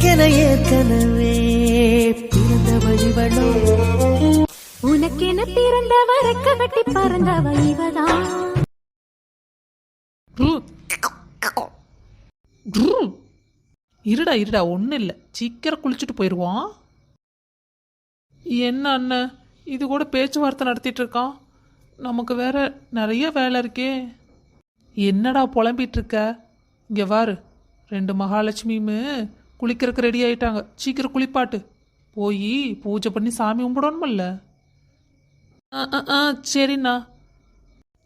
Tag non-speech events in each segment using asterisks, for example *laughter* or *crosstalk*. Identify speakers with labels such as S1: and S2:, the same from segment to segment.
S1: எனக்கென ஏற்கனவே பிறந்த வழிவளோ
S2: உனக்கென பிறந்த வரக்க கட்டி பறந்தவ இவதான்
S3: இருடா இருடா ஒன்றும் இல்லை. சீக்கிரம் குளிச்சுட்டு போயிடுவோம் என்ன அண்ணன் இது கூட பேச்சுவார்த்தை நடத்திட்டு இருக்கான். நமக்கு வேற நிறைய வேலை இருக்கே. என்னடா புலம்பிட்டு இருக்க? இங்கே வாரு. ரெண்டு மகாலட்சுமியுமே. குளிக்கிறதுக்கு ரெடி ஆயிட்டாங்க. சீக்கிரம் குளிப்பாட்டு. போய் பூஜை பண்ணி சாமி கும்பிடணுமில்ல. ஆ ஆ சரிண்ணா.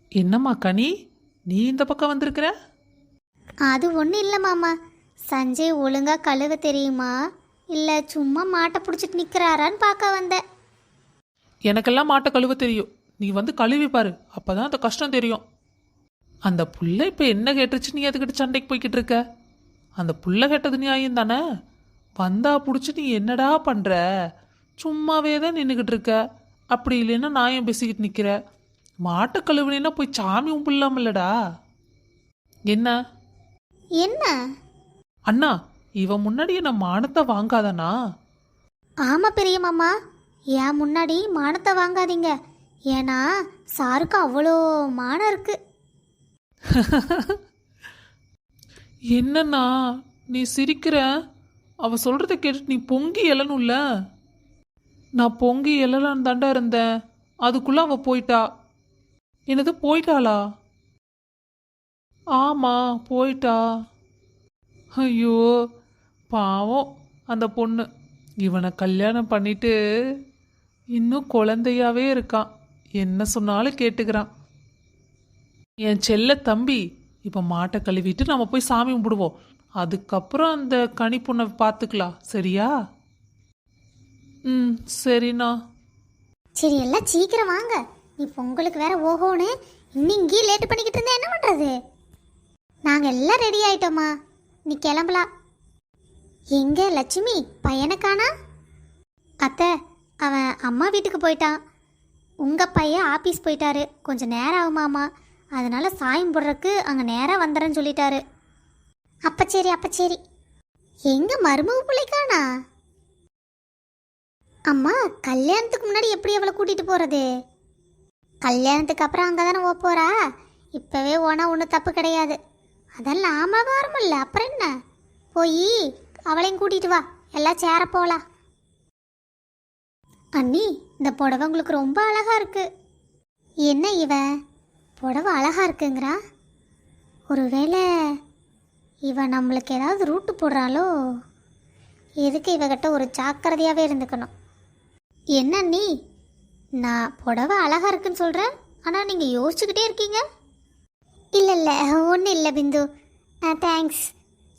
S3: என்னம்மா கனி? நீ இந்த பக்கம் வந்திருக்கிற?
S4: அது ஒன்றும் இல்லை மாமா. சஞ்சய் ஒழுங்கா கழுவ தெரியுமா? இல்லை சும்மா மாட்டை பிடிச்சிட்டு நிற்கிறாரான்னு பார்க்க வந்தேன்.
S3: எனக்கெல்லாம் மாட்டை கழுவ தெரியும். நீ வந்து கழுவி பாரு. அப்பதான் அந்த கஷ்டம் தெரியும். அந்த புள்ள இப்போ என்ன கேட்டுருச்சு? நீ அதுக்கிட்ட சண்டைக்கு போய்கிட்டு இருக்க? அந்த புள்ள கேட்டது நியாயம் தானே? வந்தா பிடிச்சி நீ என்னடா பண்ற? சும்மாவே தான் நின்றுக்கிட்டு இருக்க. அப்படி இல்லைன்னா நாயம் பேசிக்கிட்டு நிற்கிற மாட்டை கழுவுனா போய் சாமி கும்பிடலாமில்லடா. என்ன?
S4: என்ன?
S3: அண்ணா இவன் முன்னாடி என்ன மானத்தை வாங்காதானா
S4: ஆமாம் பெரிய மாமா. ஏன் முன்னாடி மானத்தை வாங்காதீங்க. ஏன்னா சாருக்கு அவ்வளோ மானம் இருக்கு. *laughs*
S3: என்னண்ணா நீ சிரிக்கிற? அவ சொல்றத கேட்டு நீ பொங்கி எழணும்ல? நான் பொங்கி எழலான்னு தாண்டா இருந்தேன். அதுக்குள்ள அவ போயிட்டா. என்னது போயிட்டாளா? ஆமா போயிட்டா. ஐயோ பாவம் அந்த பொண்ணு. இவனை கல்யாணம் பண்ணிட்டு இன்னும் குழந்தையாவே இருக்கான். என்ன சொன்னாலும் கேட்டுக்கிறான். என் செல்ல தம்பி இப்போ மாட்டை கழுவிட்டு நம்ம போய் சாமி கும்பிடுவோம். அதுக்கப்புறம் அந்த கனி பொண்ணை பார்த்துக்கலாம். சரியா? ம் சரிண்ணா.
S4: சரி எல்லாம் சீக்கிரம் வாங்க. நீ பொங்கலுக்கு வேற ஓஹோன்னு இன்னும் இங்கேயே லேட் பண்ணிக்கிட்டு இருந்தா என்ன பண்ணுறது நாங்கள் எல்லாம் ரெடி ஆயிட்டோமா நீ கிளம்பலாம். எங்க லட்சுமி? பையனை அத்தை அவன் அம்மா வீட்டுக்கு போயிட்டான். உங்கள் பையன் ஆஃபீஸ் போயிட்டாரு. கொஞ்சம் நேரம் ஆகுமாமா அதனால் சாயம் போடுறதுக்கு அங்கே நேராக வந்துடுறேன்னு சொல்லிட்டாரு. அப்போ சரி அப்போ சரி. எங்க மருமக பிள்ளைக்கானா? அம்மா கல்யாணத்துக்கு முன்னாடி எப்படி அவளை கூட்டிகிட்டு போகிறது கல்யாணத்துக்கு அப்புறம் அங்கே தானே ஓ போகிறா இப்போவே ஓனா ஒன்றும் தப்பு கிடையாது. அதெல்லாம் ஆமாம் வாரமில்ல அப்புறம் என்ன? போய் அவளையும் கூட்டிட்டு வா. எல்லாம் சேர போகலாம் அண்ணி இந்த புடவை உங்களுக்கு ரொம்ப அழகாக இருக்குது என்ன இவன் புடவை அழகாக இருக்குங்கிறா. ஒருவேளை இவன் நம்மளுக்கு ஏதாவது ரூட்டு போடுறாளோ? எதுக்கு இவகிட்ட ஒரு ஜாக்கிரதையாகவே இருந்துக்கணும்? என்ன நீ? நான் புடவை அழகாக இருக்குன்னு சொல்கிறேன் ஆனால் நீங்கள் யோசிச்சுக்கிட்டே இருக்கீங்க? இல்லை இல்லை ஒன்றும் இல்லை பிந்து. தேங்க்ஸ்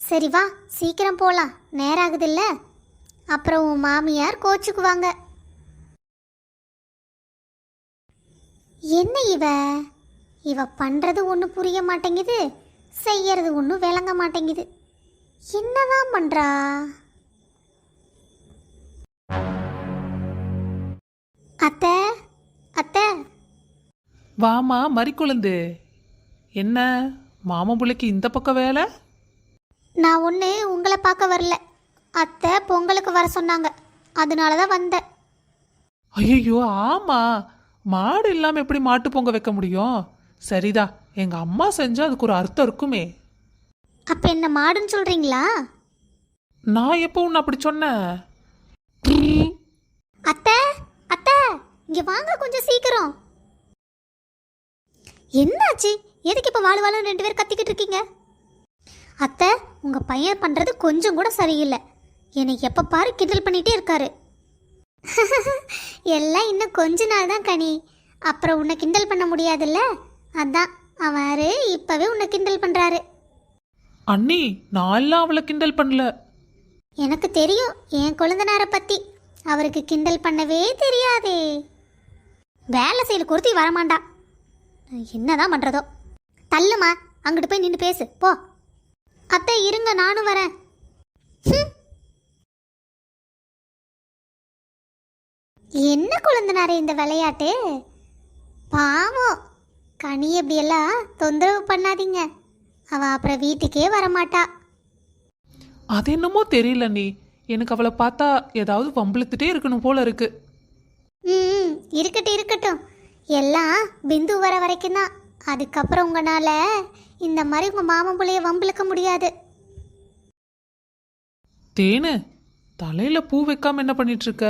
S4: சரி வா சீக்கிரம் போகலாம் நேரம் ஆகுதில்ல? அப்புறம் உன் மாமியார் கோச்சுக்குவாங்க. என்ன இவ? இவ பண்ணுறது ஒன்றும் புரிய மாட்டேங்குது செய்யறது ஒன்றும் விளங்க மாட்டேங்குது. என்னதான் பண்ணுறா அத்தை அத்தை.
S3: வாமா மறிக்குழுந்து என்ன மாமன் பிள்ளைக்கு இந்த பக்கம் வேலை?
S4: நான் ஒன்று உங்களை பார்க்க வரல. அத்தை பொங்கலுக்கு வர சொன்னாங்க. அதனால தான் வந்தேன்.
S3: ஐயோ ஆமா. மாடு இல்லாம எப்படி மாட்டு பொங்க வைக்க முடியும்? சரிதா எங்க அம்மா செஞ்சா அதுக்கு ஒரு அர்த்தம் இருக்குமே.
S4: அப்போ என்ன மாடுன்னு சொல்கிறீங்களா
S3: நான் எப்போ உன்னை அப்படி சொன்னேன்?
S4: அத்தை அத்தை இங்கே வாங்க கொஞ்சம் சீக்கிரம். என்னாச்சு? எதுக்கு இப்போ வாழ் வாழ் ரெண்டு பேர் கத்திக்கிட்டு இருக்கீங்க? அத்தை உங்கள் பையன் பண்ணுறது கொஞ்சம் கூட சரியில்லை. என்னை எப்போ பாரு கிண்டல் பண்ணிகிட்டே இருக்காரு. *laughs* எல்லாம் இன்னும் கொஞ்ச நாள் தான் கனி. அப்புறம் உன்னை கிண்டல் பண்ண முடியாதுல்ல? அதான் அவரு இப்போவே உன்னை கிண்டல் பண்ணுறாரு
S3: அண்ணி நான் எல்லாம் அவளை கிண்டல் பண்ணல.
S4: எனக்கு தெரியும் என் கொழுந்தனாரை பற்றி அவருக்கு கிண்டல் பண்ணவே தெரியாதே. வேலை செய்யல கொடுத்து வரமாண்டா என்னதான் பண்ணுறதோ தள்ளுமா அங்கிட்டு போய் நின்று பேசு போ. அத்தை இருங்க நானும் வரேன். ஹம். என்ன குழந்தனாரே இந்த விளையாட்டு? பாவம் கனி எப்படியெல்லாம் தொந்தரவு பண்ணாதீங்க. அவ அப்புறம் வீட்டுக்கே வரமாட்டா.
S3: அது என்னமோ தெரியல நீ. எனக்கு அவளை பார்த்தா ஏதாவது வம்பிழுத்துட்டே இருக்கணும் போல இருக்கு.
S4: ம் இருக்கட்டும் இருக்கட்டும். எல்லாம் பிந்து வர வரைக்கும் தான். அதுக்கப்புறம் உங்களால் இந்த மாதிரி உங்கள் மாமன் பிள்ளைய வம்பிழுக்க முடியாது.
S3: தேனு தலையில பூ வைக்காம என்ன பண்ணிட்டு இருக்க?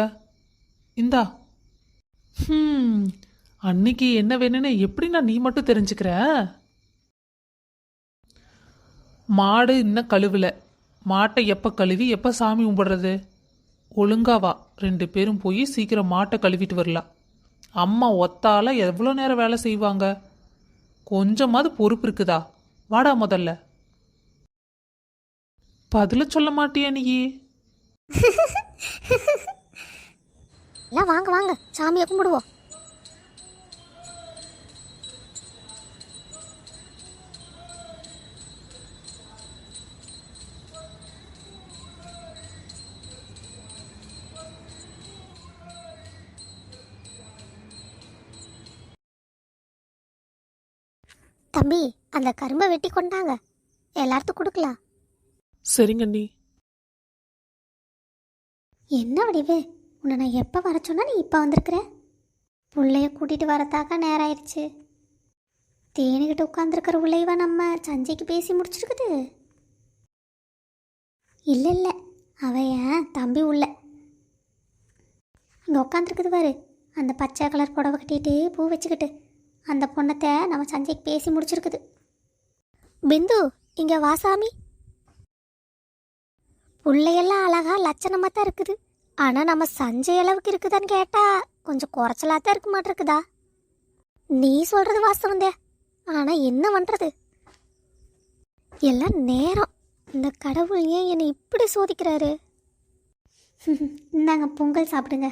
S3: இந்தா. ஹம் அன்னைக்கு என்ன வேணும்னு எப்படி நான் நீ மட்டும் தெரிஞ்சுக்கிற? மாடு இன்னும் கழுவல. மாட்டை எப்போ கழுவி எப்போ சாமி கும்பிடுறது? ஒழுங்காவா ரெண்டு பேரும் போய் சீக்கிரம் மாட்டை கழுவிட்டு வரலாம். அம்மா ஒத்தால எவ்வளோ நேரம் வேலை செய்வாங்க? கொஞ்சமாவது பொறுப்பு இருக்குதா? வாடா முதல்ல. பதில சொல்ல மாட்டியா நீ? *laughs*
S4: வாங்க வாங்க. சாமியை கும்பிடுவோம். தம்பி அந்த கரும்பை வெட்டி கொண்டாங்க. எல்லாத்துக்கும் கொடுக்கலாம்.
S3: சரிங்க அண்ணி.
S4: என்ன வடிவு உன்னை நான் எப்போ வர சொன்னா நீ இப்போ வந்திருக்கிற? பிள்ளைய கூட்டிகிட்டு வரத்தாக்கா நேரம் ஆயிடுச்சு தேனிக்கிட்ட உட்காந்துருக்கிற உள்ளைவா நம்ம சஞ்சய்க்கு பேசி முடிச்சிருக்குது. இல்லை இல்லை. அவ என் தம்பி உள்ள? இங்கே உட்காந்துருக்குது பாரு. அந்த பச்சை கலர் புடவை கட்டிட்டு பூ வச்சுக்கிட்டு அந்த பொண்ணத்தை நம்ம சஞ்சய்க்கு பேசி முடிச்சிருக்குது. பிந்து இங்கே வாசாமி பிள்ளையெல்லாம் அழகாக லட்சணமாக தான் இருக்குது. ஆனால் நம்ம சஞ்சய் அளவுக்கு இருக்குதான்னு கேட்டால் கொஞ்சம் குறைச்சலாக தான் இருக்க மாட்டிருக்குதா? நீ சொல்கிறது வாஸ்தவந்தே. ஆனால் என்ன பண்ணுறது எல்லாம் நேரம். இந்த கடவுள் ஏன் என்னை இப்படி சோதிக்கிறாரு? இந்தாங்க பொங்கல் சாப்பிடுங்க.